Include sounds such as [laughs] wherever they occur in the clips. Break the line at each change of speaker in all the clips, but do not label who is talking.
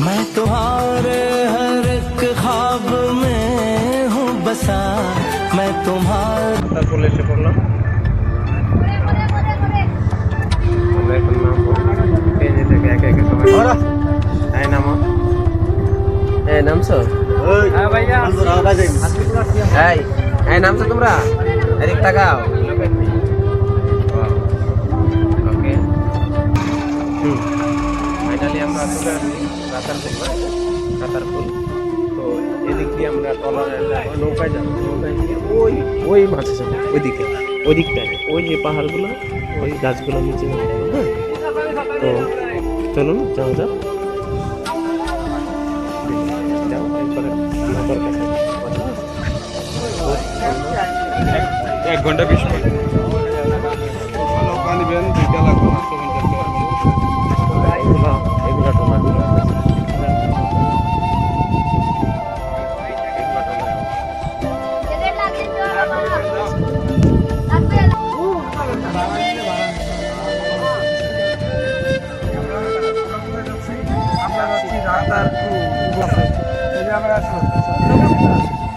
मैं तुम्हारे हर एक ख्वाब में हूँ बसा मैं तुम्हारे
তারপর এসে পড়লাম আমরা এখন নামবো ট্রেনে থেকে একে একে সবাই হ্যাঁ নামো এই নামছো
হ্যাঁ ভাইয়া
এই এই নামছো তোমরা এদিক তাকাও ওকে হুম ফাইনালি আমরা চলে আসছি রাতারপুল না রাতারপুল তো এদিক দিয়ে আমরা টলারে নৌকায় যাব নৌকায় গিয়ে ওই ওই মাঝে যাব ওইদিকে ওই দিকটায় ওই যে পাহাড়গুলো ওই গাছগুলো নিচে হ্যাঁ? তো চলুন যাও যাও যাও এরপরে নৌকার কাছে
এক ঘণ্টা বিশ মিনিট।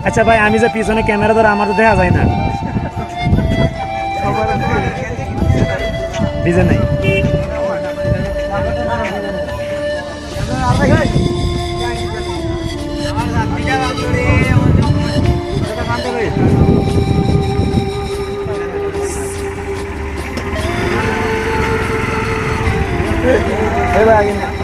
আচ্ছা ভাই, আমি যে পিছনে ক্যামেরা ধরে আমার তো দেখা যায় না। ডিজে নাই।
ও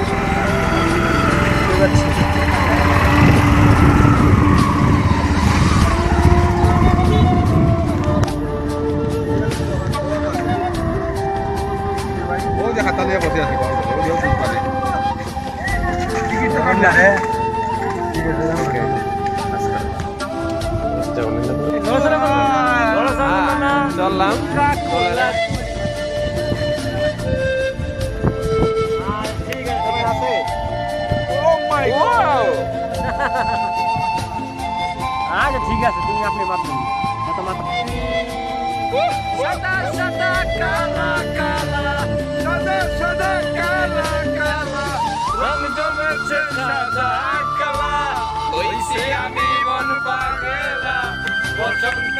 [laughs]
আচ্ছা ঠিক আছে তুমি আপনি মাত্র
সাদা সাদা কালা কালা। সাদা সাদা কালা কালা। রং জমেছে সাদা কালা। হইছে আমি মন পাগলা বসন্ত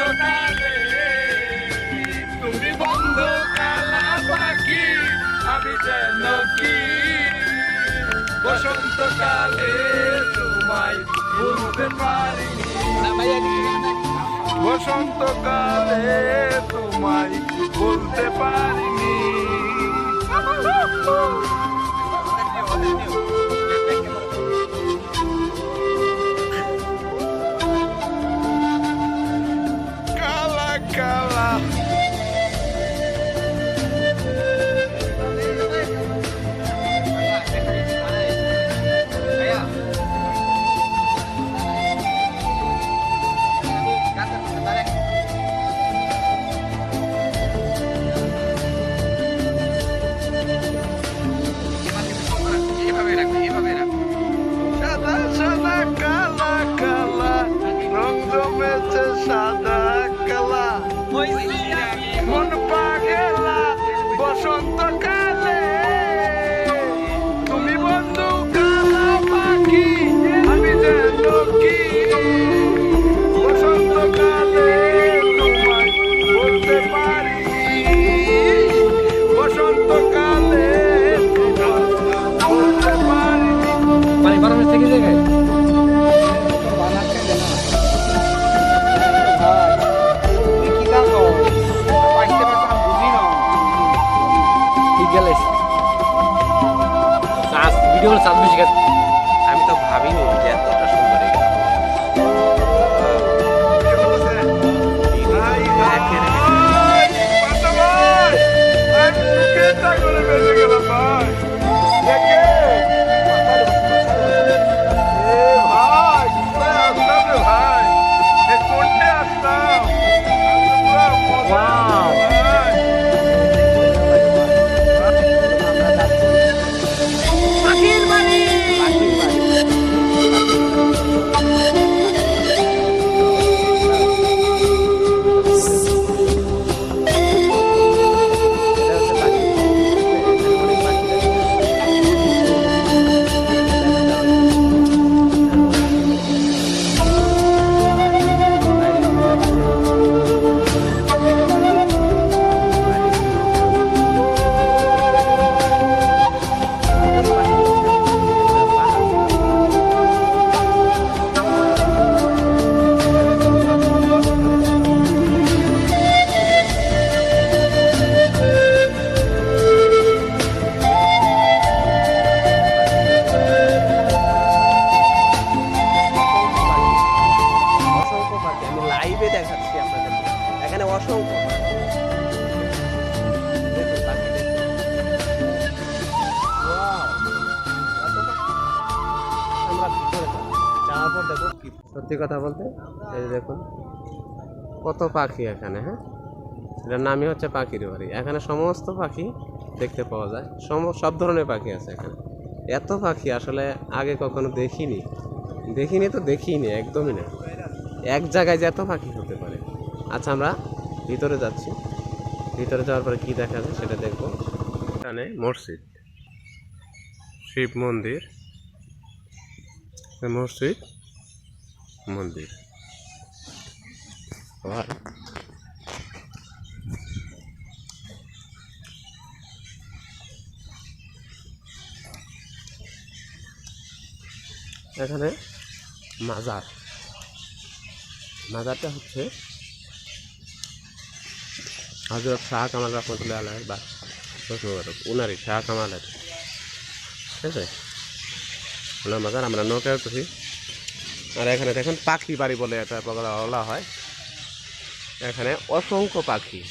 বসন্ত কালে তোমায় ভুলতে পারিনি। বসন্তকালে তোমায় বলতে পারিনি।
সত্যি কথা বলতে, এই দেখুন, কত পাখি এখানে হ্যাঁ? এটার নামই হচ্ছে পাখির বাড়ি। এখানে সমস্ত পাখি দেখতে পাওয়া যায়। সম, সব ধরনের পাখি আছে এখানে। এত পাখি আসলে আগে কখনো দেখিনি। দেখিনি তো দেখিনি, একদমই না। এক জায়গায় যে এত পাখি হতে পারে। আচ্ছা আমরা ভিতরে যাচ্ছি। ভিতরে যাওয়ার পরে কি দেখা যায় সেটা দেখব। এখানে মসজিদ। শিব মন্দির। মসজিদ। মন্দির। আবার এখানে মাজার। মাজারটা হচ্ছে হজরত শাহ কামাল রহমতুল্লাহ আল্লাহ বা উনারই শাহ কামালের। ঠিক আছে? ওনার মাজার আমরা নৌকায় উঠেছি। আর এখানে দেখেন পাখি বাড়ি বলে এটা বলা হয়। এখানে অসংখ্য পাখি।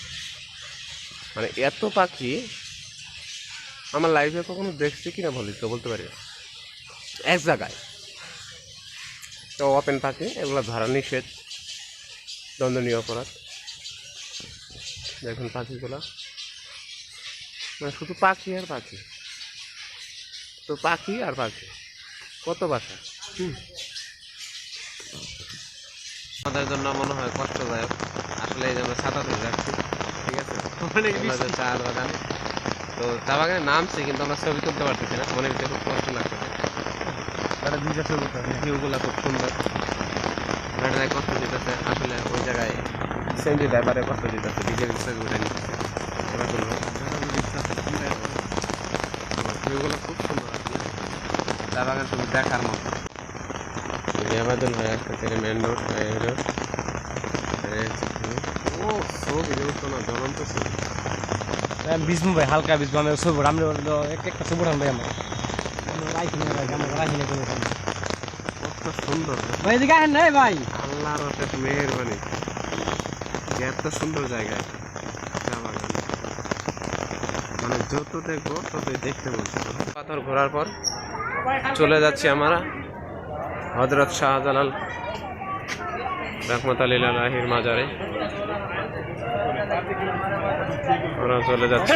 মানে এত পাখি আমার লাইফে কখনো দেখছি কিনা বলি তো, বলতে পারি এক জায়গায়। তো ওপেন পাখি, এগুলো ধরা নিষেধ। দণ্ডনীয় অপরাধ। দেখুন পাখিগুলো। মানে শুধু পাখি আর পাখি। তো পাখি আর পাখি। কত বাসা? আমাদের জন্য মনে হয় কষ্টদায়ক। আসলে এই যে আমরা ছাতা ধরে রাখছি ঠিক আছে? এগুলো যে চা বাগান তো চা বাগানে নামছি কিন্তু আমরা ছবি তুলতে পারতেছি না। মনে ভিতরে খুব কষ্ট লাগতেছে ভিউগুলো খুব সুন্দর। গাড়িটায় কষ্ট দিতেছে আসলে ওই জায়গায় সেন্ডি ড্রাইভারে কষ্ট দিতেছে ডিজেল ছবি উঠে নিতেছে। এবার তুলবো ভিউগুলো খুব সুন্দর। চা বাগান শুধু দেখার মতো। আমাদের হয়ে আসতেছে এটা মেন রোড রোড ও সব এগুলো না জ্বলন্ত ছবি
বিষ্ণু ভাই হালকা বিষ্ণু আমি সব আমরা এক একটা সব ভাই আমরা রাখি না ভাই আমরা রাখি না কোনো
কত সুন্দর
ভাই এদিকে আসেন না ভাই
আল্লাহর অশেষ মেহেরবানি এত সুন্দর জায়গা এটা, মানে যত দেখব ততই দেখতে বলছি পাথর ঘোরার পর চলে যাচ্ছি আমরা হজরত শাহজালাল রহমত আলী আলাহির মাজারে। আমরা চলে যাচ্ছি।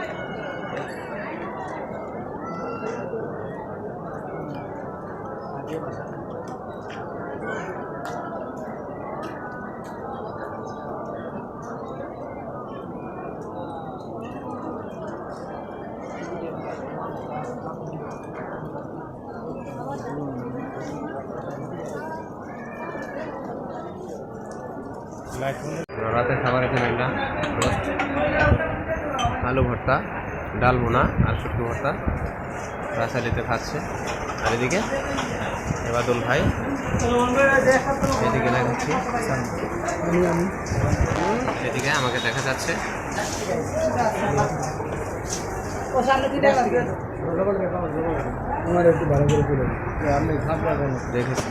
রাতের খাবার এখানে আলু ভর্তা, ডাল বোনা আর শুটকি ভর্তা। রাসালিতে খাচ্ছে। আর এদিকে এবাদুল ভাই, এদিকে দেখাচ্ছি এদিকে আমাকে দেখা যাচ্ছে। দেখেছি।